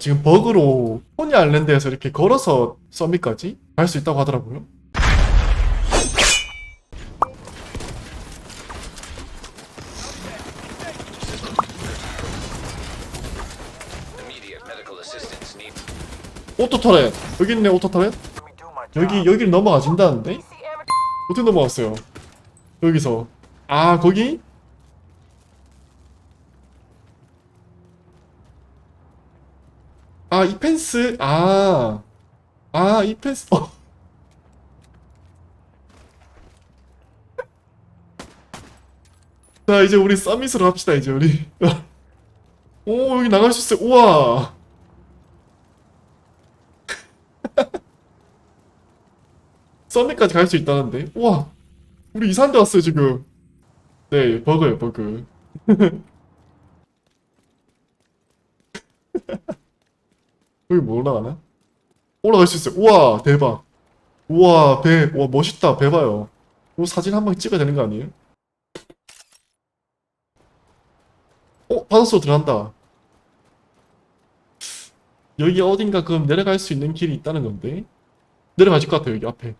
지금 버그로 포니 아일랜드에서 이렇게 걸어서 서밋까지 갈 수 있다고 하더라고요. 오토터렛! 여기 있네 오토터렛? 여기 여기를 넘어가진다는데? 어떻게 넘어갔어요? 여기서. 아 거기 아 이 펜스? 아 아 이 펜스. 어. 자 이제 우리 서밋으로 합시다 이제 우리. 오 여기 나갈 수 있어. 우와. 서밋까지 갈 수 있다는데? 우와. 우리 이사한 데 왔어요 지금. 네 버그예요 버그 여기 뭐 올라가나? 올라갈 수 있어요. 우와 대박. 우와 배와 멋있다. 배 봐요. 이 사진 한방 찍어야 되는 거 아니에요? 어 바닷속으로 들어간다. 여기 어딘가 그럼 내려갈 수 있는 길이 있다는 건데? 내려가질 것 같아요 여기 앞에.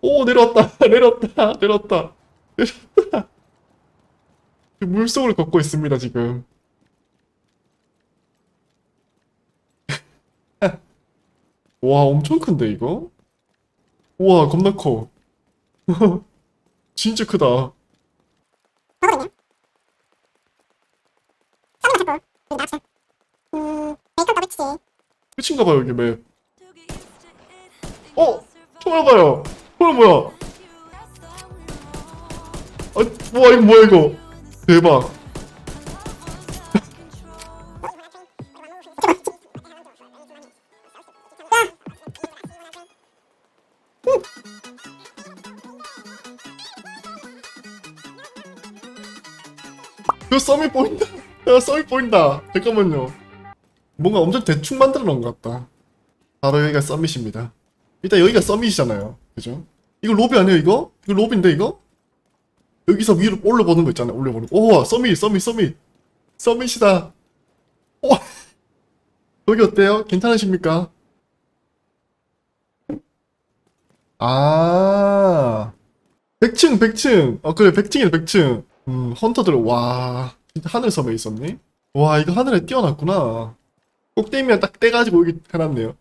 오 내려왔다. 내려왔다. 내려왔다. 내려왔다. 물속을 걷고 있습니다 지금 와 엄청 큰데 이거? 우와 겁나 커. 진짜 크다. 끝인가 봐요 여기 맵. 어? 총알 봐요. 총알 뭐야? 아, 우와 이거 뭐야 이거? 대박 그 썸이 보인다 야 썸이 보인다 잠깐만요 뭔가 엄청 대충 만들어 놓은 것 같다 바로 여기가 썸밋입니다 일단 여기가 썸밋이잖아요 그죠? 이거 로비 아니에요 이거? 이거 로비인데 이거? 여기서 위로 올려보는 거 있잖아요 올려보는 거 오, 서밋 서밋 서밋 서밋이다 오. 여기 어때요? 괜찮으십니까? 아 100층 100층 어 그래 100층이네 100층 음 헌터들 와 진짜 하늘 섬에 있었네? 와 이거 하늘에 띄어놨구나. 꼭대기면 딱 떼가지고 여기 해놨네요